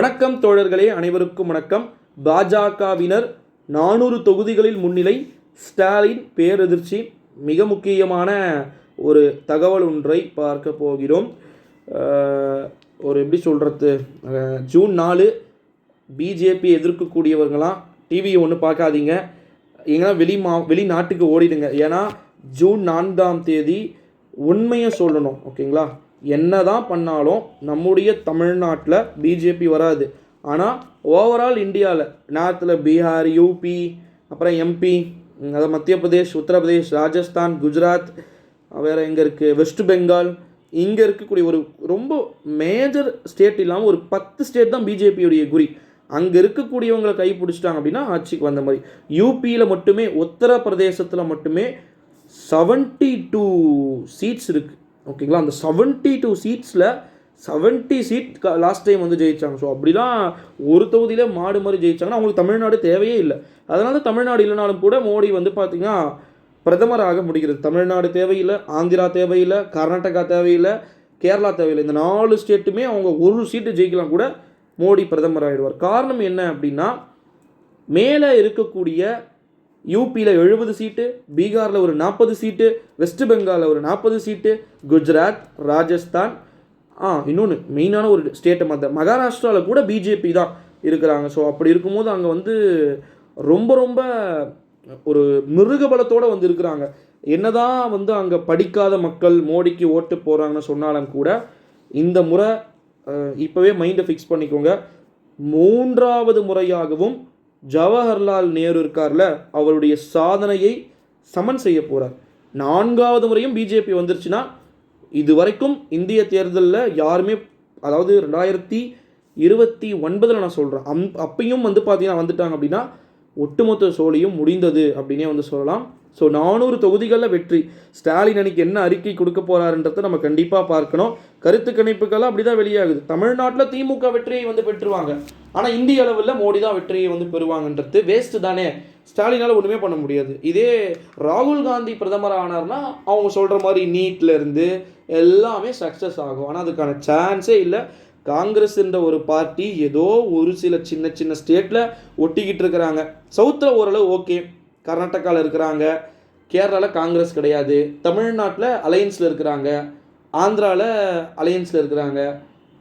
வணக்கம் தோழர்களே அனைவருக்கும் வணக்கம். பாஜகவினர் நானூறு தொகுதிகளில் முன்னிலை ஸ்டாலின் பேரதிர்ச்சி மிக முக்கியமான ஒரு தகவல் ஒன்றை பார்க்க போகிறோம். ஒரு எப்படி சொல்கிறது ஜூன் நாலு பிஜேபி எதிர்க்கக்கூடியவர்களாம் டிவி ஒன்று பார்க்காதீங்க. எங்கன்னா வெளி மா வெளிநாட்டுக்கு ஓடிடுங்க. ஏன்னா ஜூன் நான்காம் தேதி உண்மையை சொல்லணும் ஓகேங்களா? என்ன தான் பண்ணாலும் நம்முடைய தமிழ்நாட்டில் பிஜேபி வராது. ஆனால் ஓவரால் இந்தியாவில் நார்த்தில் பீகார் யூபி அப்புறம் எம்பி அதை மத்திய பிரதேஷ் உத்தரப்பிரதேஷ் ராஜஸ்தான் குஜராத் வேறு எங்கே இருக்குது வெஸ்ட் பெங்கால் இங்கே இருக்கக்கூடிய ஒரு ரொம்ப மேஜர் ஸ்டேட் இல்லாமல் ஒரு பத்து ஸ்டேட் தான் பிஜேபியுடைய குறி. அங்கே இருக்கக்கூடியவங்களை கை பிடிச்சிட்டாங்க அப்படின்னா ஆட்சிக்கு வந்த மாதிரி. யூபியில் மட்டுமே உத்தரப்பிரதேசத்தில் மட்டுமே செவன்ட்டி டூ சீட்ஸ் இருக்குது ஓகேங்களா? அந்த செவன்ட்டி டூ சீட்ஸில் செவன்ட்டி சீட் லாஸ்ட் டைம் வந்து ஜெயிச்சாங்க. ஸோ அப்படிலாம் ஒரு தொகுதியில் மாடு மாதிரி ஜெயிச்சாங்கன்னா அவங்களுக்கு தமிழ்நாடு தேவையே இல்லை. அதனால தான் தமிழ்நாடு இல்லைனாலும் கூட மோடி வந்து பார்த்திங்கன்னா பிரதமராக முடிகிறது. தமிழ்நாடு தேவையில்லை ஆந்திரா தேவையில்லை கர்நாடகா தேவையில்லை கேரளா தேவையில்லை. இந்த நாலு ஸ்டேட்டுமே அவங்க ஒரு சீட்டு ஜெயிக்கலாம் கூட மோடி பிரதமர் ஆகிடுவார் காரணம் என்ன அப்படின்னா மேலே இருக்கக்கூடிய யூபியில் எழுபது சீட்டு பீகாரில் ஒரு நாற்பது சீட்டு வெஸ்ட் பெங்காலில் ஒரு நாற்பது சீட்டு குஜராத் ராஜஸ்தான். ஆ இன்னொன்று மெயினான ஒரு ஸ்டேட்டை மற்ற மகாராஷ்டிராவில் கூட பிஜேபி தான் இருக்கிறாங்க. ஸோ அப்படி இருக்கும்போது அங்கே வந்து ரொம்ப ரொம்ப ஒரு மிருகபலத்தோடு வந்து இருக்கிறாங்க. என்னதான் வந்து அங்கே படிக்காத மக்கள் மோடிக்கு ஓட்டு போகிறாங்கன்னு சொன்னாலும் கூட இந்த முறை இப்போவே மைண்டை ஃபிக்ஸ் பண்ணிக்கோங்க. மூன்றாவது முறையாகவும் ஜவஹர்லால் நேரு இருக்கார்ல அவருடைய சாதனையை சமன் செய்ய போகிறார் நான்காவது முறையும் பிஜேபி வந்துருச்சுன்னா இது வரைக்கும் இந்திய தேர்தலில் யாருமே அதாவது ரெண்டாயிரத்தி இருபத்தி ஒன்பதில் நான் சொல்கிறேன் அம் அப்பையும் வந்து பார்த்தீங்கன்னா வந்துட்டாங்க அப்படின்னா ஒட்டுமொத்த சோழியும் முடிந்தது அப்படின்னே வந்து சொல்லலாம். ஸோ நானூறு தொகுதிகளில் வெற்றி. ஸ்டாலின் அன்னைக்கு என்ன அறிக்கை கொடுக்க போகிறாருன்றதை நம்ம கண்டிப்பாக பார்க்கணும். கருத்து கணிப்புகள்லாம் அப்படி தான் வெளியாகுது. தமிழ்நாட்டில் திமுக வெற்றியை வந்து பெற்றுருவாங்க ஆனால் இந்திய அளவில் மோடி தான் வெற்றியை வந்து பெறுவாங்கன்றது வேஸ்ட்டு தானே. ஸ்டாலினால் ஒன்றுமே பண்ண முடியாது. இதே ராகுல் காந்தி பிரதமர் ஆனார்னா அவங்க சொல்கிற மாதிரி நீட்லேருந்து எல்லாமே சக்ஸஸ் ஆகும். ஆனால் அதுக்கான சான்ஸே இல்லை. காங்கிரஸ் என்ற ஒரு பார்ட்டி ஏதோ ஒரு சில சின்ன சின்ன ஸ்டேட்டில் ஒட்டிக்கிட்டு இருக்கிறாங்க. சவுத்தில் ஓரளவு ஓகே கர்நாடகாவில் இருக்கிறாங்க. கேரளாவில் காங்கிரஸ் கிடையாது. தமிழ்நாட்டில் அலையன்ஸில் இருக்கிறாங்க. ஆந்திராவில் அலையன்ஸில் இருக்கிறாங்க.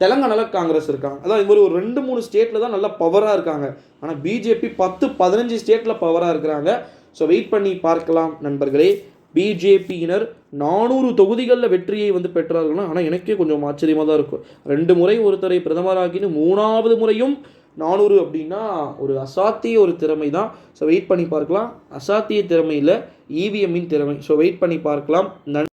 தெலங்கானாவில் காங்கிரஸ் இருக்காங்க. அதான் இது மாதிரி ஒரு ரெண்டு மூணு ஸ்டேட்டில் தான் நல்லா பவராக இருக்காங்க. ஆனால் பிஜேபி பத்து பதினஞ்சு ஸ்டேட்டில் பவராக இருக்கிறாங்க. ஸோ வெயிட் பண்ணி பார்க்கலாம் நண்பர்களே. பிஜேபியினர் நானூறு தொகுதிகளில் வெற்றியை வந்து பெற்றார்கள்னா ஆனால் எனக்கே கொஞ்சம் ஆச்சரியமாக தான் இருக்கும். ரெண்டு முறை ஒருத்தரை பிரதமராக்கின்னு மூணாவது முறையும் நானூறு அப்படின்னா ஒரு அசாத்திய ஒரு திறமை தான். ஸோ வெயிட் பண்ணி பார்க்கலாம். அசாத்திய திறமையில் இவிஎம்மின் திறமை. ஸோ வெயிட் பண்ணி பார்க்கலாம். நன்றி.